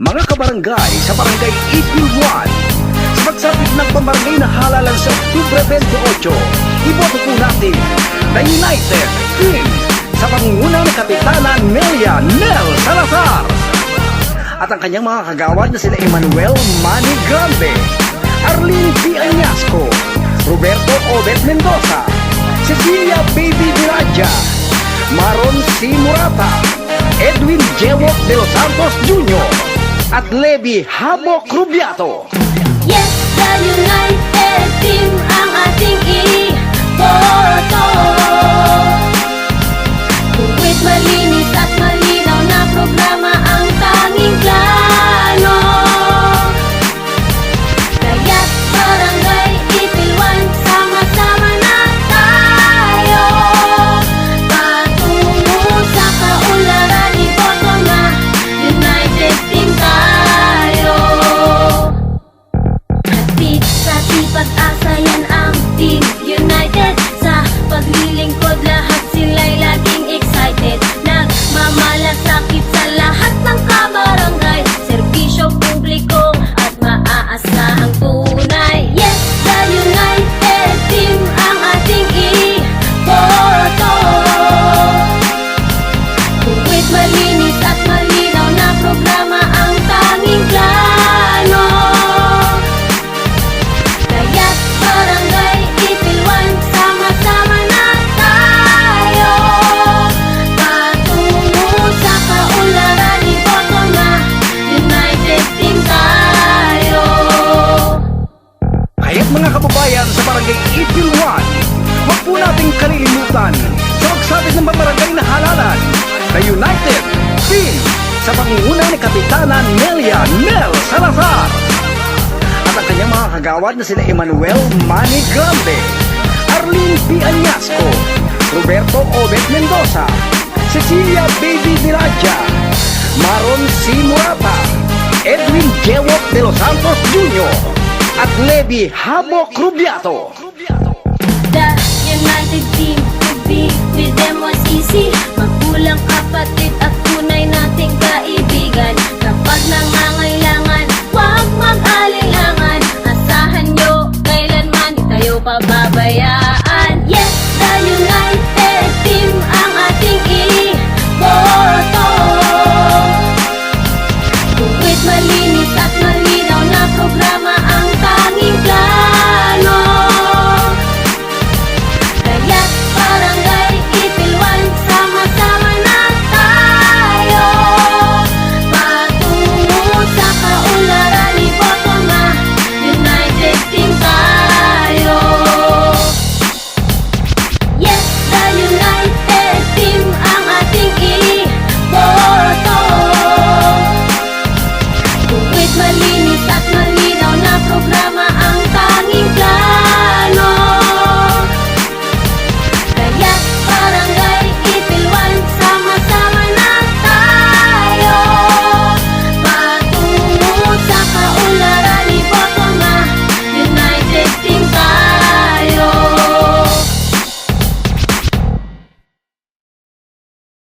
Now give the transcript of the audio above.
Mga kabarangay sa Barangay 811 sa pagsapit ng pambarangay na halalan sa Oktubre 28, iboto po natin the United Team sa pangungunang kapitana Nelia Nel Salazar at ang kanyang mga kagawad na sila Emmanuel Manny Grande, Arlene P. Añasco, Roberto Obet Mendoza, Cecilia Baby Viraja, Maron C. Murata, Edwin Jewok de los Santos Jr. at Levi Habok Rubiato. Yes, the United Team ang ating iboto With malinis at malinaw sa Barangay 811, huwag po nating kalilimutan sa magsabit ng pambarangay na halalan, the United Team sa pangunguna ni Kapitana Nelia Nel Salazar at ang kanyang mga kagawad na sila Emmanuel Manny Grande, Arlene P. Añasco, Roberto Obet Mendoza, Cecilia Baby Viraja, Maron C. Murata, Edwin Jewok de los Santos Jr. at Levi Habok Rubiato. The United Team to be with them was easy